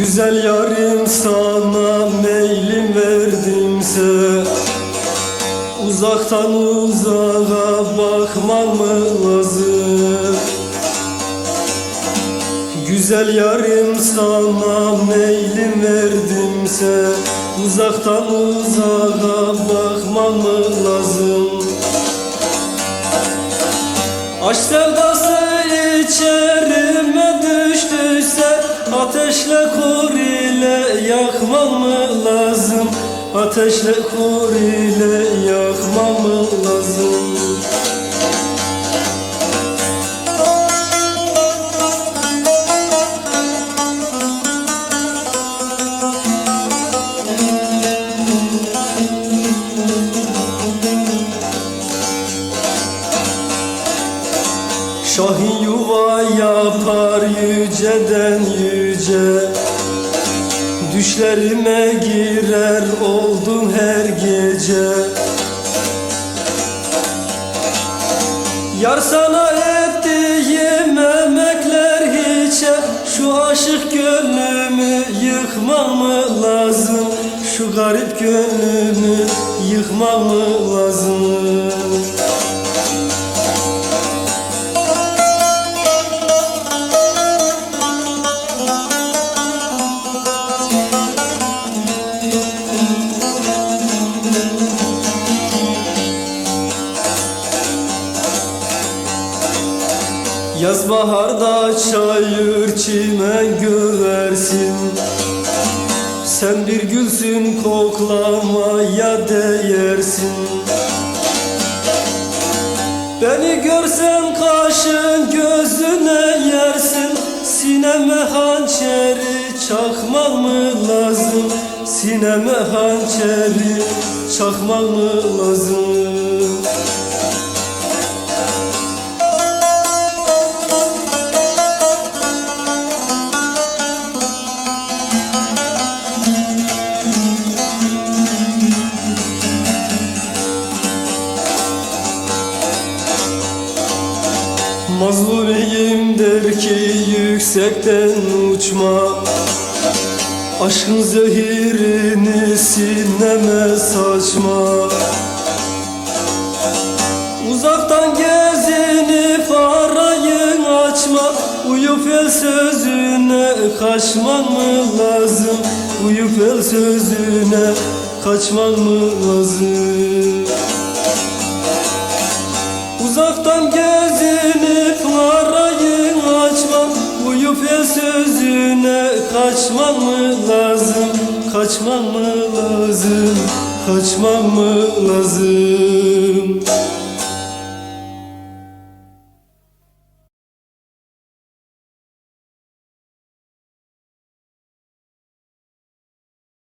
Güzel yarim sana meylim verdimse Uzaktan uzağa bakman mı lazım? Güzel yarim sana meylim verdimse Uzaktan uzağa bakman mı lazım? Aşk sevdası düştüyse Ateşle kor ile yakmam mı lazım? Ateşle kor ile yakmam mı lazım? Şahin yuva yapar yüceden yüce. Düşlerime girer oldum her gece. Yar sana ettiğim emekler hiçe. Şu aşık gönlümü yıkmam mı lazım? Şu garip gönlümü yıkmam mı lazım Yaz baharda çayır çimen göversin Sen bir gülsün koklamaya değersin. Beni görsen kaşın gözüne yersin. Sineme hançeri çakmak mı lazım? Sineme hançeri çakmak mı lazım Mazlumiyim der ki yüksekten uçma. Aşkın zehirini sineme saçma. Uzaktan gezinip arayın açma. Uyup el sözüne kaçman mı lazım? Uyup el sözüne kaçman mı lazım? Uzaktan gezinip Ütopya sözüne kaçmam mı lazım? Kaçmam mı lazım? Kaçmam mı lazım?